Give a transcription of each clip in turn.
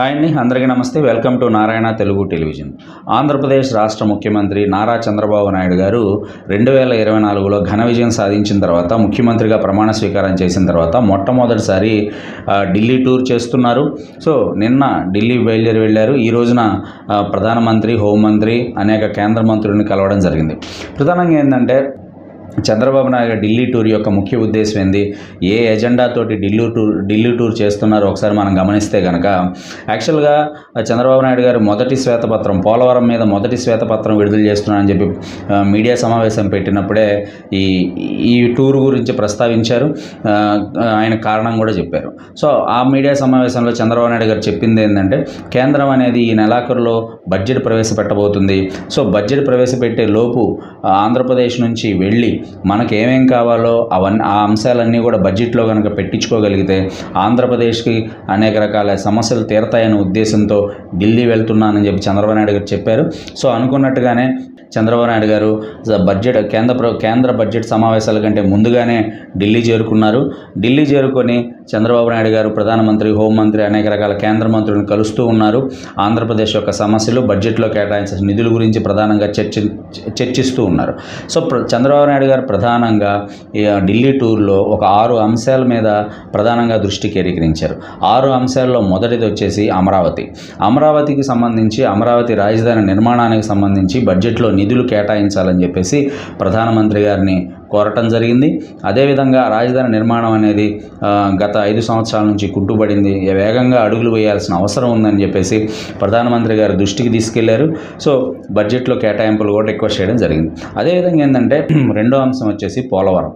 Hi అండి అందరికీ నమస్తే. Welcome to Narayana Telugu television. Andhra Pradesh రాష్ట్ర ముఖ్యమంత్రి నారా చంద్రబాబు నాయుడు గారు రెండు వేల ఇరవై నాలుగులో ఘన విజయం సాధించిన తర్వాత ముఖ్యమంత్రిగా ప్రమాణ స్వీకారం చేసిన తర్వాత మొట్టమొదటిసారి ఢిల్లీ టూర్ చేస్తున్నారు. సో నిన్న ఢిల్లీ బయలుదేరి వెళ్ళారు. ఈ రోజున ప్రధానమంత్రి హోంమంత్రి అనేక కేంద్ర మంత్రులను కలవడం జరిగింది. ప్రధానంగా ఏంటంటే చంద్రబాబు నాయుడు ఢిల్లీ టూర్ యొక్క ముఖ్య ఉద్దేశం ఏంది? ఏ ఎజెండాతోటి ఢిల్లీ టూర్ ఢిల్లీ టూర్ చేస్తున్నారో ఒకసారి మనం గమనిస్తే కనుక యాక్చువల్గా చంద్రబాబు నాయుడు గారు మొదటి శ్వేతపత్రం పోలవరం మీద మొదటి శ్వేతపత్రం విడుదల చేస్తున్నారని చెప్పి మీడియా సమావేశం పెట్టినప్పుడే ఈ ఈ టూర్ గురించి ప్రస్తావించారు. ఆయన కారణం కూడా చెప్పారు. సో ఆ మీడియా సమావేశంలో చంద్రబాబు నాయుడు గారు చెప్పింది ఏంటంటే కేంద్రం అనేది ఈ నెలాఖరులో బడ్జెట్ ప్రవేశపెట్టబోతుంది. సో బడ్జెట్ ప్రవేశపెట్టే లోపు ఆంధ్రప్రదేశ్ నుంచి వెళ్ళి మనకి ఏమేం కావాలో అవన్నీ ఆ అంశాలన్నీ కూడా బడ్జెట్లో కనుక పెట్టించుకోగలిగితే ఆంధ్రప్రదేశ్కి అనేక రకాల సమస్యలు తీరతాయనే ఉద్దేశంతో ఢిల్లీ వెళ్తున్నానని చెప్పి చంద్రబాబు నాయుడు గారు చెప్పారు. సో అనుకున్నట్టుగానే చంద్రబాబు నాయుడు గారు బడ్జెట్ కేంద్ర ప్ర- కేంద్ర బడ్జెట్ సమావేశాల కంటే ముందుగానే ఢిల్లీ చేరుకున్నారు. ఢిల్లీ చేరుకొని చంద్రబాబు నాయుడు గారు ప్రధానమంత్రి హోంమంత్రి అనేక రకాల కేంద్ర మంత్రులను కలుస్తూ ఉన్నారు. ఆంధ్రప్రదేశ్ యొక్క సమస్యలు బడ్జెట్లో కేటాయించిన నిధుల గురించి ప్రధానంగా చర్చి చర్చిస్తూ ఉన్నారు. సో చంద్రబాబు నాయుడు గారు ప్రధానంగా ఢిల్లీ టూర్లో ఒక ఆరు అంశాల మీద ప్రధానంగా దృష్టి కేంద్రీకరించారు. ఆరు అంశాల్లో మొదటిది వచ్చేసి అమరావతి. అమరావతికి సంబంధించి అమరావతి రాజధాని నిర్మాణానికి సంబంధించి బడ్జెట్లో నిధులు కేటాయించాలని చెప్పేసి ప్రధానమంత్రి గారిని కోరటం జరిగింది. అదేవిధంగా రాజధాని నిర్మాణం అనేది గత ఐదు సంవత్సరాల నుంచి కుంటుపడింది వేగంగా అడుగులు వేయాల్సిన అవసరం ఉందని చెప్పేసి ప్రధానమంత్రి గారు దృష్టికి తీసుకెళ్ళారు. సో బడ్జెట్లో కేటాయింపులు కూడా రిక్వెస్ట్ చేయడం జరిగింది. అదేవిధంగా ఏంటంటే రెండో అంశం వచ్చేసి పోలవరం.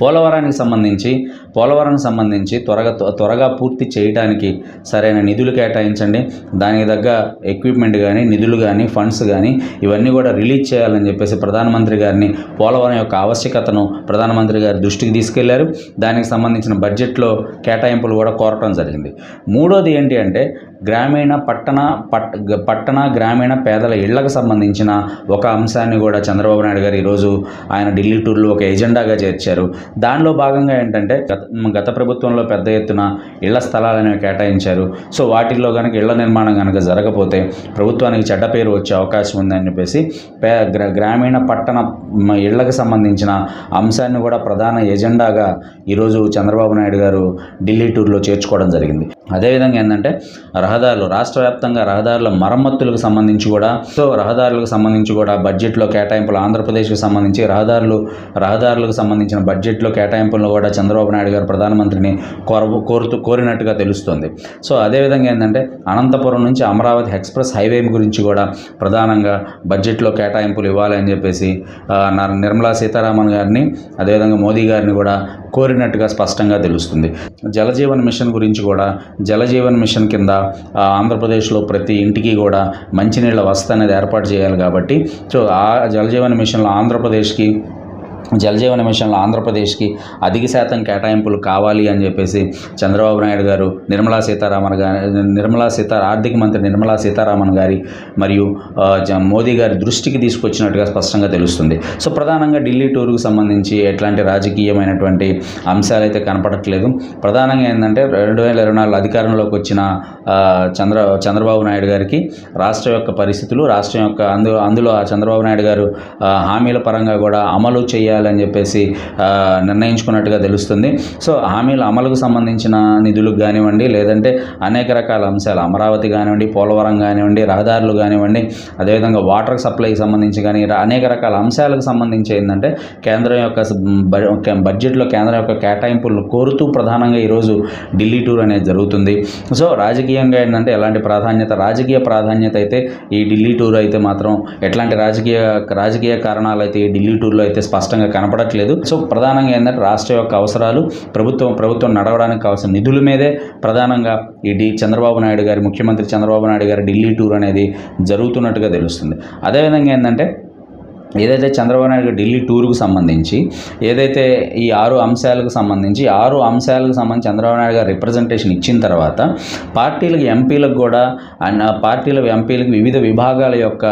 పోలవరానికి సంబంధించి పోలవరం సంబంధించి త్వరగా త్వరగా పూర్తి చేయడానికి సరైన నిధులు కేటాయించండి. దానికి తగ్గ ఎక్విప్మెంట్ కానీ నిధులు కానీ ఫండ్స్ కానీ ఇవన్నీ కూడా రిలీజ్ చేయాలని చెప్పేసి ప్రధానమంత్రి గారిని పోలవరం యొక్క ఆవశ్యకతను ప్రధానమంత్రి గారి దృష్టికి తీసుకెళ్ళారు. దానికి సంబంధించిన బడ్జెట్లో కేటాయింపులు కూడా కోరటం జరిగింది. మూడోది ఏంటి అంటే గ్రామీణ పట్టణ పట్ పట్టణ గ్రామీణ పేదల ఇళ్ళకు సంబంధించిన ఒక అంశాన్ని కూడా చంద్రబాబు నాయుడు గారు ఈరోజు ఆయన ఢిల్లీ టూర్లో ఒక ఎజెండాగా చేర్చారు. దానిలో భాగంగా ఏంటంటే గత గత ప్రభుత్వంలో పెద్ద ఎత్తున ఇళ్ళ స్థలాలను కేటాయించారు. సో వాటిల్లో కనుక ఇళ్ళ నిర్మాణం కనుక జరగపోతే ప్రభుత్వానికి చెడ్డ పేరు వచ్చే అవకాశం ఉందని చెప్పేసి పే గ్రామీణ పట్టణ ఇళ్ళకు సంబంధించిన అంశాన్ని కూడా ప్రధాన ఎజెండాగా ఈరోజు చంద్రబాబు నాయుడు గారు ఢిల్లీ టూర్లో చేర్చుకోవడం జరిగింది. అదేవిధంగా ఏంటంటే రహదారులు రాష్ట్ర వ్యాప్తంగా రహదారుల మరమ్మతులకు సంబంధించి కూడా సో రహదారులకు సంబంధించి కూడా బడ్జెట్లో కేటాయింపులు ఆంధ్రప్రదేశ్కి సంబంధించి రహదారులు రహదారులకు సంబంధించిన బడ్జెట్లో కేటాయింపులను కూడా చంద్రబాబు నాయుడు గారు ప్రధానమంత్రిని కోర కోరుతూ కోరినట్టుగా తెలుస్తుంది. సో అదేవిధంగా ఏంటంటే అనంతపురం నుంచి అమరావతి ఎక్స్ప్రెస్ హైవే గురించి కూడా ప్రధానంగా బడ్జెట్లో కేటాయింపులు ఇవ్వాలని చెప్పేసి నిర్మలా సీతారామన్ గారిని అదేవిధంగా మోదీ గారిని కూడా కోరినట్టుగా స్పష్టంగా తెలుస్తుంది. జలజీవన్ మిషన్ గురించి కూడా జలజీవన్ మిషన్ కింద ఆంధ్రప్రదేశ్లో ప్రతి ఇంటికి కూడా మంచినీళ్ళ వసతి అనేది ఏర్పాటు చేయాలి కాబట్టి సో ఆ జలజీవన్ మిషన్లో ఆంధ్రప్రదేశ్కి జలజీవన మిషన్లో ఆంధ్రప్రదేశ్కి అధిక శాతం కేటాయింపులు కావాలి అని చెప్పేసి చంద్రబాబు నాయుడు గారు నిర్మలా సీతారామన్ గారి నిర్మలా సీతా ఆర్థిక మంత్రి నిర్మలా సీతారామన్ గారి మరియు జ- మోదీ గారి దృష్టికి తీసుకొచ్చినట్టుగా స్పష్టంగా తెలుస్తుంది. సో ప్రధానంగా ఢిల్లీ టూర్కు సంబంధించి ఎట్లాంటి రాజకీయమైనటువంటి అంశాలు అయితే కనపడట్లేదు. ప్రధానంగా ఏంటంటే రెండు వేల ఇరవై నాలుగు అధికారంలోకి వచ్చిన చంద్ర చంద్రబాబు నాయుడు గారికి రాష్ట్రం యొక్క పరిస్థితులు రాష్ట్రం యొక్క అందు అందులో ఆ చంద్రబాబు నాయుడు గారు హామీల పరంగా కూడా అమలు చేయ చేయాలని చెప్పేసి నిర్ణయించుకున్నట్టుగా తెలుస్తుంది. సో హామీల అమలుకు సంబంధించిన నిధులకు కానివ్వండి లేదంటే అనేక రకాల అంశాలు అమరావతి కానివ్వండి పోలవరం కానివ్వండి రహదారులు కానివ్వండి అదేవిధంగా వాటర్ సప్లైకి సంబంధించి కానీ అనేక రకాల అంశాలకు సంబంధించి ఏంటంటే కేంద్రం యొక్క బడ్జెట్లో కేంద్రం యొక్క కేటాయింపులను కోరుతూ ప్రధానంగా ఈరోజు ఢిల్లీ టూర్ అనేది జరుగుతుంది. సో రాజకీయంగా ఏంటంటే ఎలాంటి ప్రాధాన్యత రాజకీయ ప్రాధాన్యత అయితే ఈ ఢిల్లీ టూర్ అయితే మాత్రం ఎట్లాంటి రాజకీయ రాజకీయ కారణాలు అయితే ఈ ఢిల్లీ టూర్లో అయితే స్పష్టంగా కనపడట్లేదు. సో ప్రధానంగా ఏంటంటే రాష్ట్ర యొక్క అవసరాలు ప్రభుత్వం ప్రభుత్వం నడవడానికి కావాల్సిన నిధుల మీదే ప్రధానంగా ఈ డి చంద్రబాబు నాయుడు గారి ముఖ్యమంత్రి చంద్రబాబు నాయుడు గారి ఢిల్లీ టూర్ అనేది జరుగుతున్నట్టుగా తెలుస్తుంది. అదేవిధంగా ఏంటంటే ఏదైతే చంద్రబాబు నాయుడు గారు ఢిల్లీ టూర్కు సంబంధించి ఏదైతే ఈ ఆరు అంశాలకు సంబంధించి ఆరు అంశాలకు సంబంధించి చంద్రబాబు నాయుడు గారు రిప్రజెంటేషన్ ఇచ్చిన తర్వాత పార్టీలకు ఎంపీలకు కూడా అండ్ పార్టీల ఎంపీలకు వివిధ విభాగాల యొక్క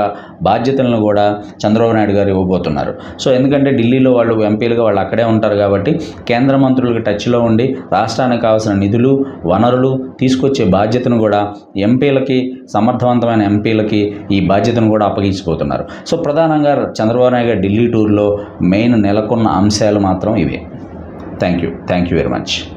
బాధ్యతలను కూడా చంద్రబాబు నాయుడు గారు ఇవ్వబోతున్నారు. సో ఎందుకంటే ఢిల్లీలో వాళ్ళు ఎంపీలుగా వాళ్ళు అక్కడే ఉంటారు కాబట్టి కేంద్ర మంత్రులకు టచ్లో ఉండి రాష్ట్రానికి కావాల్సిన నిధులు వనరులు తీసుకొచ్చే బాధ్యతను కూడా ఎంపీలకి సమర్థవంతమైన ఎంపీలకి ఈ బాధ్యతను కూడా అప్పగించిపోతున్నారు సో ప్రధానంగా చంద్రబాబు నాయుడు ఢిల్లీ టూర్లో మెయిన్ నెలకొన్న అంశాలు మాత్రం ఇవే. Thank you thank you very much.